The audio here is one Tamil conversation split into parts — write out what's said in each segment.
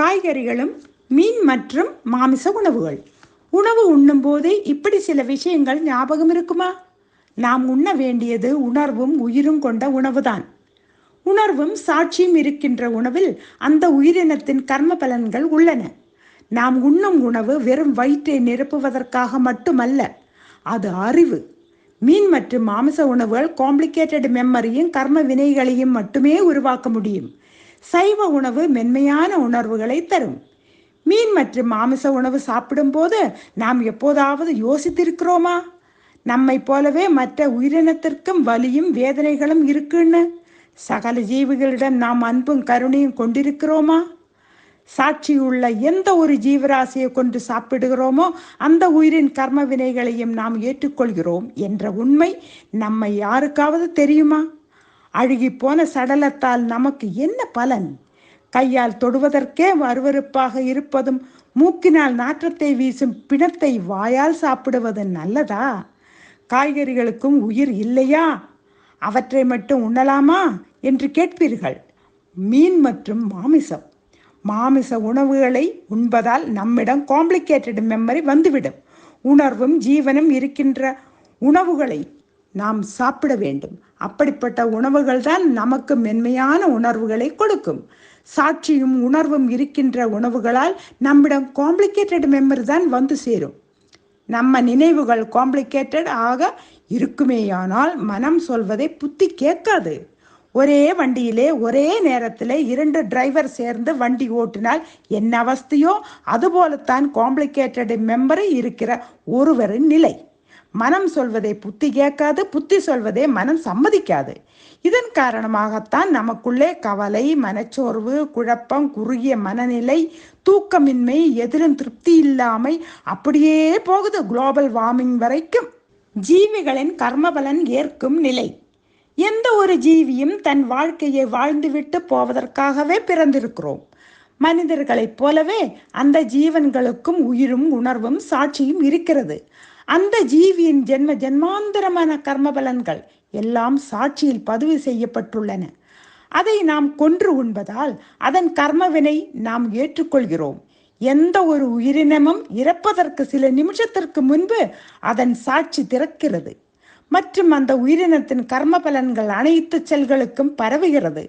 காய்கறிகளும் மீன் மற்றும் மாமிச உணவுகள். உணவு உண்ணும்போது இப்படி சில விஷயங்கள் ஞாபகம் இருக்குமா? நாம் உண்ண வேண்டியது உணர்வும் உயிரும் கொண்ட உணவுதான். உணர்வும் சாட்சியும் இருக்கின்ற உணவில் அந்த உயிரினத்தின் கர்ம பலன்கள் உள்ளன. நாம் உண்ணும் உணவு வெறும் வயிற்றை நிரப்புவதற்காக மட்டுமல்ல அது அறிவு. மீன் மற்றும் மாமிச உணவுகள் காம்ப்ளிகேட்டட் மெமரியும் கர்ம வினைகளையும் மட்டுமே உருவாக்க முடியும். சைவ உணவு மென்மையான உணர்வுகளை தரும். மீன் மற்றும் மாமிச உணவு சாப்பிடும்போது நாம் எப்போதாவது யோசித்திருக்கிறோமா? நம்மை போலவே மற்ற உயிரினத்திற்கும் வலியும் வேதனைகளும் இருக்குன்னு. சகல ஜீவிகளிடம் நாம் அன்பும் கருணையும் கொண்டிருக்கிறோமா? சாட்சியுள்ள எந்த ஒரு ஜீவராசியை கொண்டு சாப்பிடுகிறோமோ அந்த உயிரின் கர்ம வினைகளையும் நாம் ஏற்றுக்கொள்கிறோம் என்ற உண்மை நம்மை யாருக்காவது தெரியுமா? அழுகி போன சடலத்தால் நமக்கு என்ன பலன்? கையால் தொடுவதற்கே அருவருப்பாக இருப்பதும் மூக்கினால் நாற்றத்தை வீசும் பிணத்தை வாயால் சாப்பிடுவது நல்லதா? காய்கறிகளுக்கும் உயிர் இல்லையா? அவற்றை மட்டும் உண்ணலாமா என்று கேட்பீர்கள். மீன் மற்றும் மாமிசம். மாமிச உணவுகளை உண்பதால் நம்மிடம் காம்ப்ளிகேட்டட் மெமரி வந்துவிடும். உணர்வும் ஜீவனும் இருக்கின்ற உணவுகளை நாம் சாப்பிட வேண்டும். அப்படிப்பட்ட உணவுகள் தான் நமக்கு மென்மையான உணர்வுகளை கொடுக்கும். சாட்சியும் உணர்வும் இருக்கின்ற உணவுகளால் நம்மிடம் காம்ப்ளிகேட்டட் மெமரி தான் வந்து சேரும். நம்ம நினைவுகள் காம்ப்ளிகேட்டட் ஆக இருக்குமேயானால் மனம் சொல்வதை புத்தி கேட்காது. ஒரே வண்டியிலே ஒரே நேரத்தில் இரண்டு டிரைவர் சேர்ந்து வண்டி ஓட்டினால் என்ன அவஸ்தையோ அதுபோலத்தான் காம்ப்ளிகேட்டட் மெம்பரை இருக்கிற ஒருவரின் நிலை. மனம் சொல்வதை புத்தி கேட்காது புத்தி சொல்வதை மனம் சம்மதிக்காது. இதன் காரணமாகத்தான் நமக்குள்ளே கவலை மனச்சோர்வு குழப்பம் குறுகிய மனநிலை தூக்கமின்மை எதிரும் திருப்தி இல்லாமை அப்படியே போகுது குளோபல் வார்மிங் வரைக்கும். ஜீவிகளின் கர்மபலன் ஏற்கும் நிலை. எந்த ஒரு ஜீவியும் தன் வாழ்க்கையை வாழ்ந்துவிட்டு போவதற்காகவே பிறந்திருக்கிறோம். மனிதர்களைப் போலவே அந்த ஜீவன்களுக்கும் உயிரும் உணர்வும் சாட்சியும் இருக்கிறது. அந்த ஜீவியின் ஜென்ம ஜென்மாந்தரமான கர்ம பலன்கள் எல்லாம் சாட்சியில் பதிவு செய்யப்பட்டுள்ளன. அதை நாம் கொன்று உண்பதால் அதன் கர்மவினை நாம் ஏற்றுக்கொள்கிறோம். எந்த ஒரு உயிரினமும் இறப்பதற்கு சில நிமிஷத்திற்கு முன்பு அதன் சாட்சி திறக்கிறது. மற்றும் அந்த உயிரினத்தின் கர்ம பலன்கள் அனைத்து செல்களுக்கும் பரவுகிறது.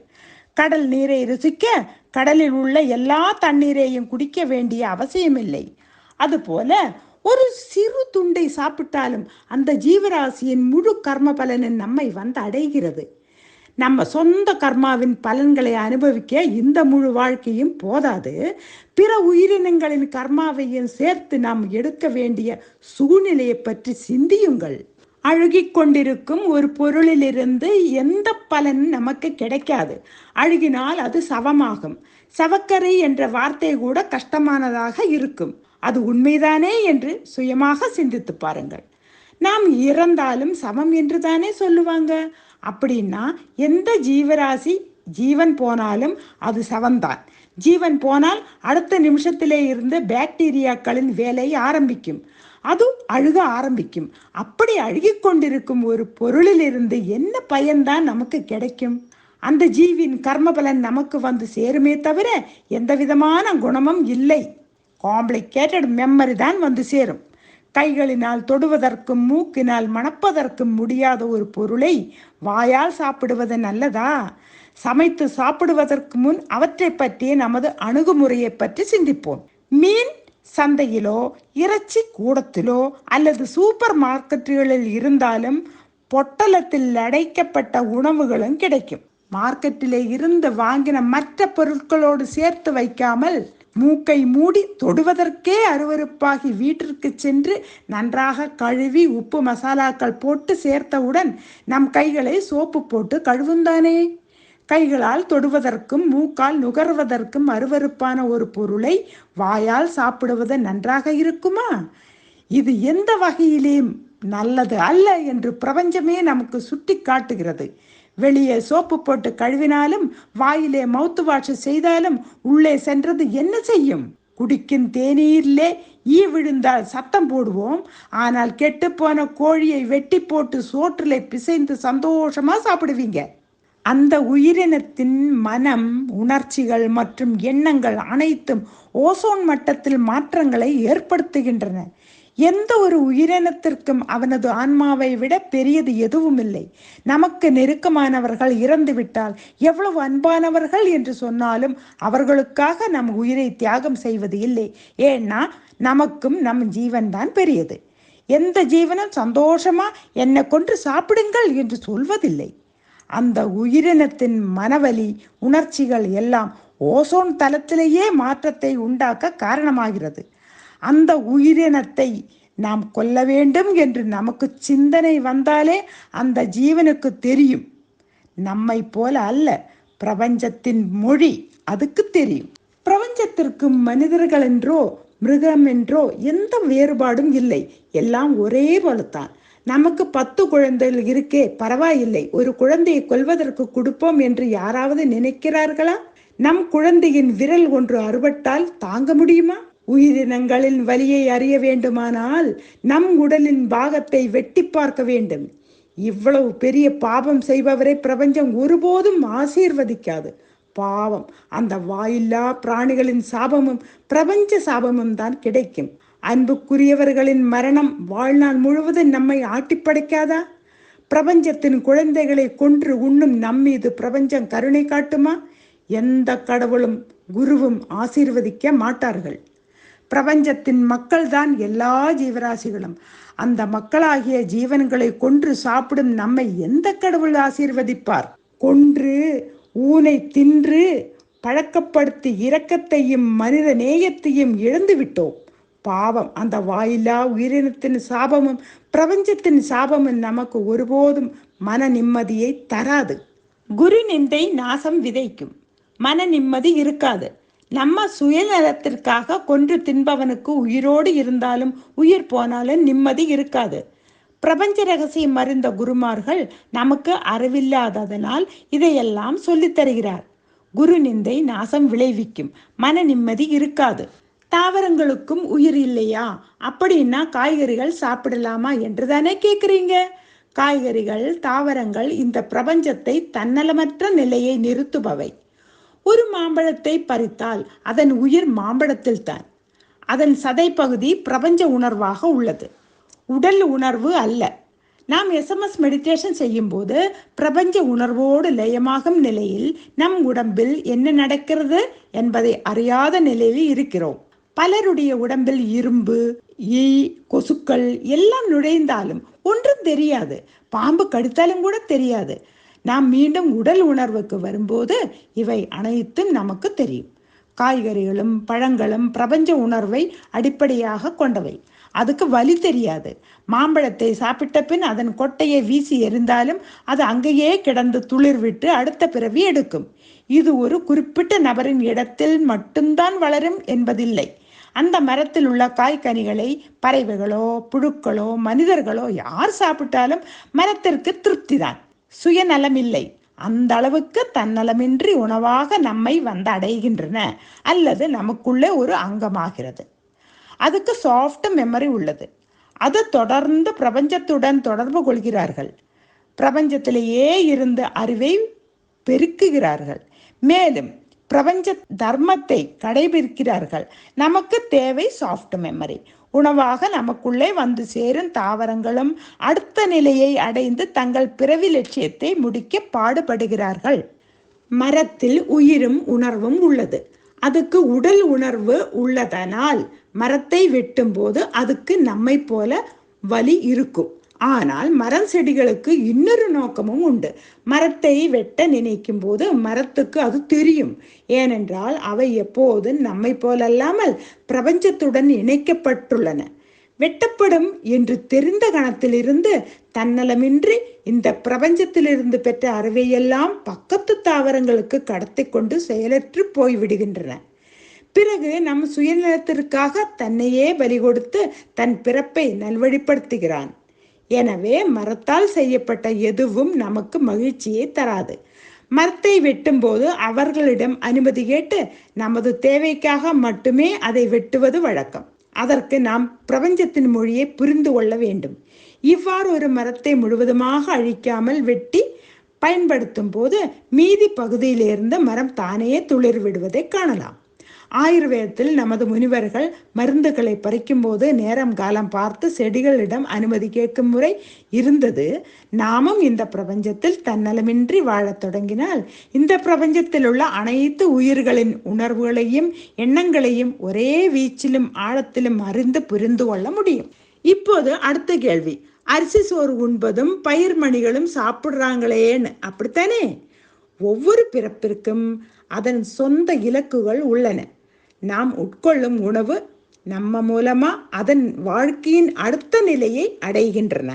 கடல் நீரை ருசிக்க கடலில் உள்ள எல்லா தண்ணீரையும் குடிக்க வேண்டிய அவசியமில்லை. அதுபோல ஒரு சிறு துண்டை சாப்பிட்டாலும் அந்த ஜீவராசியின் முழு கர்ம பலனும் நம்மை வந்து அடைகிறது. நம்ம சொந்த கர்மாவின் பலன்களை அனுபவிக்க இந்த முழு வாழ்க்கையும் போதாது. பிற உயிரினங்களின் கர்மாவையும் சேர்த்து நாம் எடுக்க வேண்டிய சூழ்நிலையை பற்றி சிந்தியுங்கள். அழுகிக் கொண்டிருக்கும் ஒரு பொருளிலிருந்து எந்த பலன் நமக்கு கிடைக்காது. அழுகினால் அது சவமாகும். சவக்கரை என்ற வார்த்தை கூட கஷ்டமானதாக இருக்கும். அது உண்மைதானே என்று சுயமாக சிந்தித்து பாருங்கள். நாம் இறந்தாலும் சமம் என்று தானே சொல்லுவாங்க. அப்படின்னா எந்த ஜீவராசி ஜீவன் போனாலும் அது சவம்தான் ஜீவன் போனால் அடுத்த நிமிஷத்திலே இருந்து பாக்டீரியாக்களின் வேலை ஆரம்பிக்கும். அது அழுக ஆரம்பிக்கும். அப்படி அழுகிக் கொண்டிருக்கும் ஒரு பொருளிலிருந்து என்ன பயன்தான் நமக்கு கிடைக்கும்? அந்த ஜீவின் கர்மபலன் நமக்கு வந்து சேருமே தவிர எந்த விதமான குணமும் இல்லை. காம்ப்ளிகேட்டட் மெமரி தான் வந்து சேரும். கைகளினால் தொடுவதற்கும் மூக்கினால் மணப்பதற்கும் முடியாத ஒரு பொருளை வாயால் சாப்பிடுவது நல்லதா? சமைத்து சாப்பிடுவதற்கு முன் அவற்றை பற்றிய நமது அணுகுமுறையை பற்றி சிந்திப்போம். மீன் சந்தையிலோ இறைச்சி கூடத்திலோ அல்லது சூப்பர் மார்க்கெட்டுகளில் இருந்தாலும் பொட்டலத்தில் அடைக்கப்பட்ட உணவுகளும் கிடைக்கும். மார்க்கெட்டிலே இருந்து வாங்கின மற்ற பொருட்களோடு சேர்த்து வைக்காமல் மூக்கை மூடி தொடுவதற்கே அருவருப்பாகி வீட்டிற்கு சென்று நன்றாக கழுவி உப்பு மசாலாக்கள் போட்டு சேர்த்தவுடன் நம் கைகளை சோப்பு போட்டு கழுவுந்தானே? கைகளால் தொடுவதற்கும் மூக்கால் நுகர்வதற்கும் அருவருப்பான ஒரு பொருளை வாயால் சாப்பிடுவது நன்றாக இருக்குமா? இது எந்த வகையிலேயும் நல்லது அல்ல என்று பிரபஞ்சமே நமக்கு சுட்டி காட்டுகிறது வெளியே சோப்பு போட்டு கழுவினாலும் வாயிலே மவுத்து வாஷ் செய்தாலும் உள்ளே சென்றது என்ன செய்யும்? குடிக்கும் தேநீரிலே ஈ விழுந்தால் சத்தம் போடுவோம். ஆனால் கெட்டுப்போன கோழியை வெட்டி போட்டு சோற்றிலே பிசைந்து சந்தோஷமா சாப்பிடுவீங்க. அந்த உயிரினத்தின் மனம் உணர்ச்சிகள் மற்றும் எண்ணங்கள் அனைத்தும் ஓசோன் மட்டத்தில் மாற்றங்களை ஏற்படுத்துகின்றன. எந்த ஒரு உயிரினத்திற்கும் அவனது ஆன்மாவை விட பெரியது எதுவும் இல்லை. நமக்கு நெருக்கமானவர்கள் இறந்துவிட்டால் எவ்வளவு அன்பானவர்கள் என்று சொன்னாலும் அவர்களுக்காக நம் உயிரை தியாகம் செய்வது இல்லை. ஏன்னா நமக்கும் நம் ஜீவன் தான் பெரியது. எந்த ஜீவனும் சந்தோஷமா என்னை கொன்று சாப்பிடுங்கள் என்று சொல்வதில்லை. அந்த உயிரினத்தின் மனவலி உணர்ச்சிகள் எல்லாம் ஓசோன் தளத்திலேயே மாற்றத்தை உண்டாக்க காரணமாகிறது. அந்த உயிரினத்தை நாம் கொல்ல வேண்டும் என்று நமக்கு சிந்தனை வந்தாலே அந்த ஜீவனுக்கு தெரியும். நம்மை போல அல்ல பிரபஞ்சத்தின் மொழி அதுக்கு தெரியும். பிரபஞ்சத்திற்கு மனிதர்கள் என்றோ மிருகம் என்றோ எந்த வேறுபாடும் இல்லை. எல்லாம் ஒரே போலத்தான். நமக்கு பத்து குழந்தைகள் இருக்கே பரவாயில்லை. ஒரு குழந்தையை கொல்வதற்கு கொடுப்போம் என்று யாராவது நினைக்கிறார்களா? நம் குழந்தையின் விரல் ஒன்று அறுபட்டால் தாங்க முடியுமா? உயிரினங்களின் வலியை அறிய வேண்டுமானால் நம் உடலின் பாகத்தை வெட்டி பார்க்க வேண்டும். இவ்வளவு பெரிய பாவம் செய்பவரை பிரபஞ்சம் ஒருபோதும் ஆசீர்வதிக்காது. பாவம் அந்த வாயில்லா பிராணிகளின் சாபமும் பிரபஞ்ச சாபமும் தான் கிடைக்கும். அன்புக்குரியவர்களின் மரணம் வாழ்நாள் முழுவதும் நம்மை ஆட்டிப்படைக்காதா பிரபஞ்சத்தின் குழந்தைகளை கொன்று உண்ணும் நம்மீது பிரபஞ்சம் கருணை காட்டுமா? எந்த கடவுளும் குருவும் ஆசீர்வதிக்க மாட்டார்கள். பிரபஞ்சத்தின் மக்கள்தான் எல்லா ஜீவராசிகளும். அந்த மக்களாகிய ஜீவன்களை கொன்று சாப்பிடும் நம்மை எந்த கடவுள் ஆசீர்வதிப்பார்? கொன்று ஊனை தின்று பழக்கப்படுத்தி இரக்கத்தையும் மனித நேயத்தையும் இழந்து விட்டோம். பாவம் அந்த வாயிலா உயிரினத்தின் சாபமும் பிரபஞ்சத்தின் சாபமும் நமக்கு ஒருபோதும் மன நிம்மதியை தராது. குரு நிந்தை நாசம் விதைக்கும். மன நிம்மதி இருக்காது. நம்ம சுயநலத்திற்காக கொன்று தின்பவனுக்கு உயிரோடு இருந்தாலும் உயிர் போனாலும் நிம்மதி இருக்காது. பிரபஞ்ச ரகசியம் அறிந்த குருமார்கள் நமக்கு அறிவில்லாததனால் இதையெல்லாம் சொல்லித்தருகிறார் குரு நிந்தை நாசம் விளைவிக்கும். மன நிம்மதி இருக்காது. தாவரங்களுக்கும் உயிர் இல்லையா? அப்படின்னா காய்கறிகள் சாப்பிடலாமா என்று தானே கேட்குறீங்க காய்கறிகள் தாவரங்கள் இந்த பிரபஞ்சத்தை தன்னலமற்ற நிலையை நிறுத்துபவை. ஒரு மாம்பழத்தை பறித்தால் அதன் உயிர் மாம்பழத்தில் தான். அதன் சதை பகுதி பிரபஞ்ச உணர்வாக உள்ளது. உடல் உணர்வு அல்ல. நாம் எஸ்எம்எஸ் மெடிடேஷன் செய்யும்போது பிரபஞ்ச உணர்வோடு லயமாகும் நிலையில் நம் உடம்பில் என்ன நடக்கிறது என்பதை அறியாத நிலையில் இருக்கிறோம். பலருடைய உடம்பில் இரும்பு ஈ கொசுக்கள் எல்லாம் நுழைந்தாலும் ஒன்றும் தெரியாது. பாம்பு கடித்தாலும் கூட தெரியாது. நாம் மீண்டும் உடல் உணர்வுக்கு வரும்போது இவை அனைத்தும் நமக்கு தெரியும். காய்கறிகளும் பழங்களும் பிரபஞ்ச உணர்வை அடிப்படையாக கொண்டவை. அதுக்கு வலி தெரியாது. மாம்பழத்தை சாப்பிட்ட பின் அதன் கொட்டையை வீசி எறிந்தாலும் அது அங்கேயே கிடந்து துளிர் விட்டு அடுத்த பிறவி எடுக்கும். இது ஒரு குறிப்பிட்ட நபரின் இடத்தில் மட்டும்தான் வளரும் என்பதில்லை. அந்த மரத்தில் உள்ள காய்கனிகளை பறவைகளோ புழுக்களோ மனிதர்களோ யார் சாப்பிட்டாலும் மரத்திற்கு திருப்திதான். சுயநலம் இல்லை அந்த அளவுக்கு தன்னலமின்றி உணவாக நம்மை வந்து அடைகின்றன அல்லது நமக்குள்ளே ஒரு அங்கமாகிறது. அதுக்கு சாஃப்ட் மெமரி உள்ளது. அது தொடர்ந்து பிரபஞ்சத்துடன் தொடர்பு கொள்கிறார்கள். பிரபஞ்சத்திலேயே இருந்து அறிவை பெருக்குகிறார்கள். மேலும் பிரபஞ்ச தர்மத்தை கடைபிடிக்கிறார்கள். நமக்கு தேவை சாஃப்ட் மெமரி உணவாக நமக்குள்ளே வந்து சேரும் தாவரங்களும் அடுத்த நிலையை அடைந்து தங்கள் பிறவி லட்சியத்தை முடிக்க பாடுபடுகிறார்கள். மரத்தில் உயிரும் உணர்வும் உள்ளது. அதுக்கு உடல் உணர்வு உள்ளதனால் மரத்தை வெட்டும்போது அதுக்கு நம்மை போல வலி இருக்கும். ஆனால் மரம் செடிகளுக்கு இன்னொரு நோக்கமும் உண்டு. மரத்தை வெட்ட நினைக்கும் போது மரத்துக்கு அது தெரியும். ஏனென்றால் அவை எப்போதும் நம்மை போலல்லாமல் பிரபஞ்சத்துடன் இணைக்கப்பட்டுள்ளன. வெட்டப்படும் என்று தெரிந்த கணத்திலிருந்து தன்னலமின்றி இந்த பிரபஞ்சத்திலிருந்து பெற்ற அறிவையெல்லாம் பக்கத்து தாவரங்களுக்கு கடத்தி கொண்டு செயலற்று போய்விடுகின்றன. பிறகு நம் சுயநலத்திற்காக தன்னையே பலி கொடுத்து தன் பிறப்பை நல்வழிப்படுத்துகிறான். எனவே மரத்தால் செய்யப்பட்ட எதுவும் நமக்கு மகிழ்ச்சியை தராது. மரத்தை வெட்டும்போது அவர்களிடம் அனுமதி கேட்டு நமது தேவைக்காக மட்டுமே அதை வெட்டுவது வழக்கம். அதற்கு நாம் பிரபஞ்சத்தின் மொழியை புரிந்து கொள்ள வேண்டும். இவ்வாறு ஒரு மரத்தை முழுவதுமாக அழிக்காமல் வெட்டி பயன்படுத்தும் போது மீதி பகுதியிலிருந்து மரம் தானே துளிர் விடுவதை காணலாம். ஆயுர்வேதத்தில் நமது முனிவர்கள் மருந்துகளை பறிக்கும் போது நேரம் காலம் பார்த்து செடிகளிடம் அனுமதி கேட்கும் முறை இருந்தது. நாமும் இந்த பிரபஞ்சத்தில் தன்னலமின்றி வாழத் தொடங்கினால் இந்த பிரபஞ்சத்தில் உள்ள அனைத்து உயிர்களின் உணர்வுகளையும் எண்ணங்களையும் ஒரே வீச்சிலும் ஆழத்திலும் அறிந்து புரிந்து கொள்ள முடியும். இப்போது அடுத்த கேள்வி. அரிசி சோறு உண்பதும் பயிர் மணிகளும் சாப்பிடுறாங்களேன்னு. அப்படித்தானே? ஒவ்வொரு பிறப்பிற்கும் அதன் சொந்த இலக்குகள் உள்ளன. நாம் உட்கொள்ளும் உணவு நம்ம மூலமா அதன் வாழ்க்கையின் அடுத்த நிலையை அடைகின்றன.